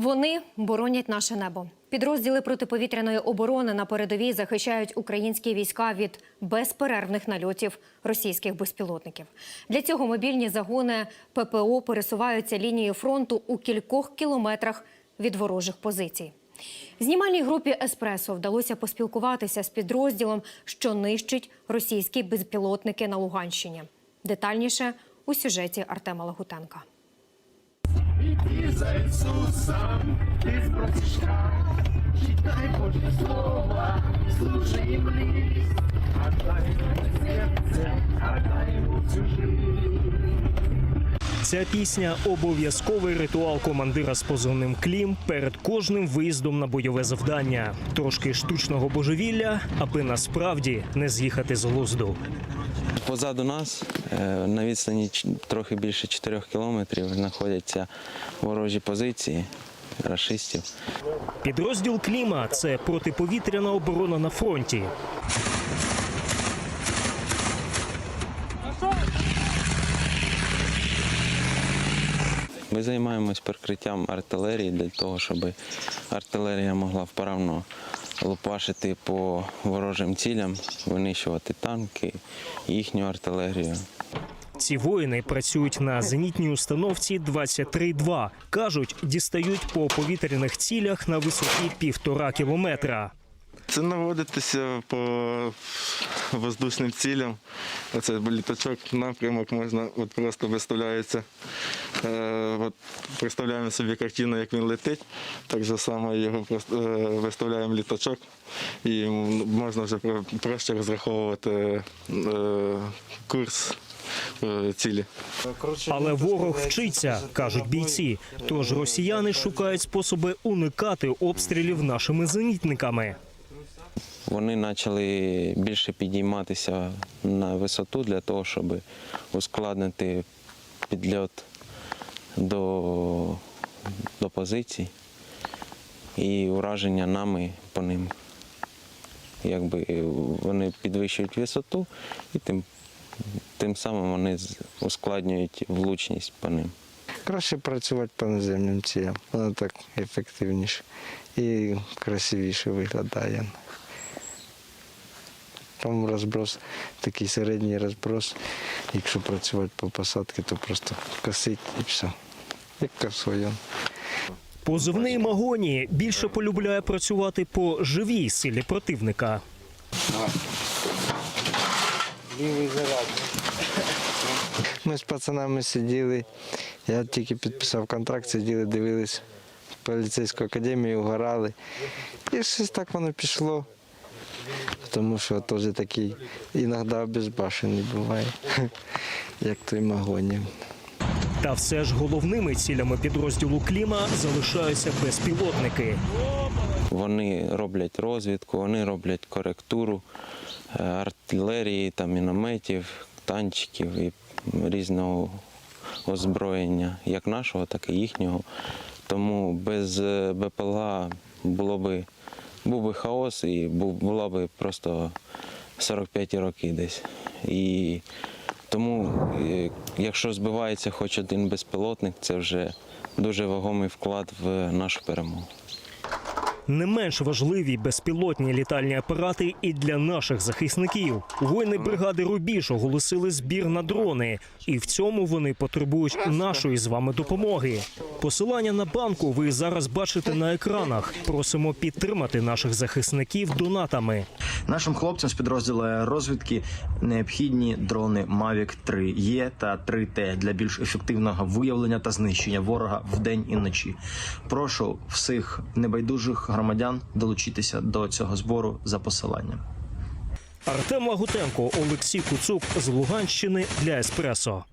Вони боронять наше небо. Підрозділи протиповітряної оборони на передовій захищають українські війська від безперервних нальотів російських безпілотників. Для цього мобільні загони ППО пересуваються лінією фронту у кількох кілометрах від ворожих позицій. Знімальній групі Еспресо вдалося поспілкуватися з підрозділом, що нищить російські безпілотники на Луганщині. Детальніше у сюжеті Артема Лагутенка. Іди за Ісусом, ти спросишка, читай Божі слова, служи їм ліс, отдай йому серце, отдай йому всю жизнь. Ця пісня обов'язковий ритуал командира з позивним Клім перед кожним виїздом на бойове завдання. Трошки штучного божевілля, аби насправді не з'їхати з глузду. Позаду нас е, на відстані трохи більше 4 кілометрів знаходяться ворожі позиції рашистів. Підрозділ Кліма це протиповітряна оборона на фронті. Ми займаємось прикриттям артилерії для того, щоб артилерія могла вправно лупашити по ворожим цілям, винищувати танки, їхню артилерію. Ці воїни працюють на зенітній установці 23-2. Кажуть, дістають по повітряних цілях на висоті півтора кілометра. Це наводитися по воздушним цілям. Оце літачок, напрямок можна, от просто виставляється. Е, от представляємо собі картину, як він летить. Так же само його просто е, виставляємо літачок і можна вже проще розраховувати е, курс е, цілі. Але ворог вчиться, кажуть бійці. Тож росіяни шукають способи уникати обстрілів нашими зенітниками. Вони почали більше підійматися на висоту для того, щоб ускладнити підльот до, до позицій і ураження нами по ним. Якби вони підвищують висоту і тим, тим самим вони ускладнюють влучність по ним. Краще працювати по наземним цілям. Воно так ефективніше і красивіше виглядає. Там розброс, такий середній розброс. Якщо працювати по посадці, то просто косить і все. Як косою. Позивний Магоні більше полюбляє працювати по живій силі противника. Ми з пацанами сиділи, я тільки підписав контракт, сиділи, дивились поліцейську академію, угорали. І щось так воно пішло. Тому що теж такий іноді безбашений буває, як той магоні. Та все ж головними цілями підрозділу Кліма залишаються безпілотники. Вони роблять розвідку, вони роблять коректуру е, артилерії, там, мінометів, танчиків і різного озброєння, як нашого, так і їхнього. Тому без е, БПЛА було би, був би хаос і бу- була би просто 45 роки десь. І тому, е, якщо збивається хоч один безпілотник, це вже дуже вагомий вклад в нашу перемогу. Не менш важливі безпілотні літальні апарати і для наших захисників. Воїни бригади Рубіж оголосили збір на дрони, і в цьому вони потребують нашої з вами допомоги. Посилання на банку ви зараз бачите на екранах. Просимо підтримати наших захисників донатами. Нашим хлопцям з підрозділу розвідки необхідні дрони Mavic 3 Е та 3Т для більш ефективного виявлення та знищення ворога вдень і вночі. Прошу всіх небайдужих громадян долучитися до цього збору за посиланням. Артем Лагутенко, Олексій Куцук з Луганщини для Еспресо.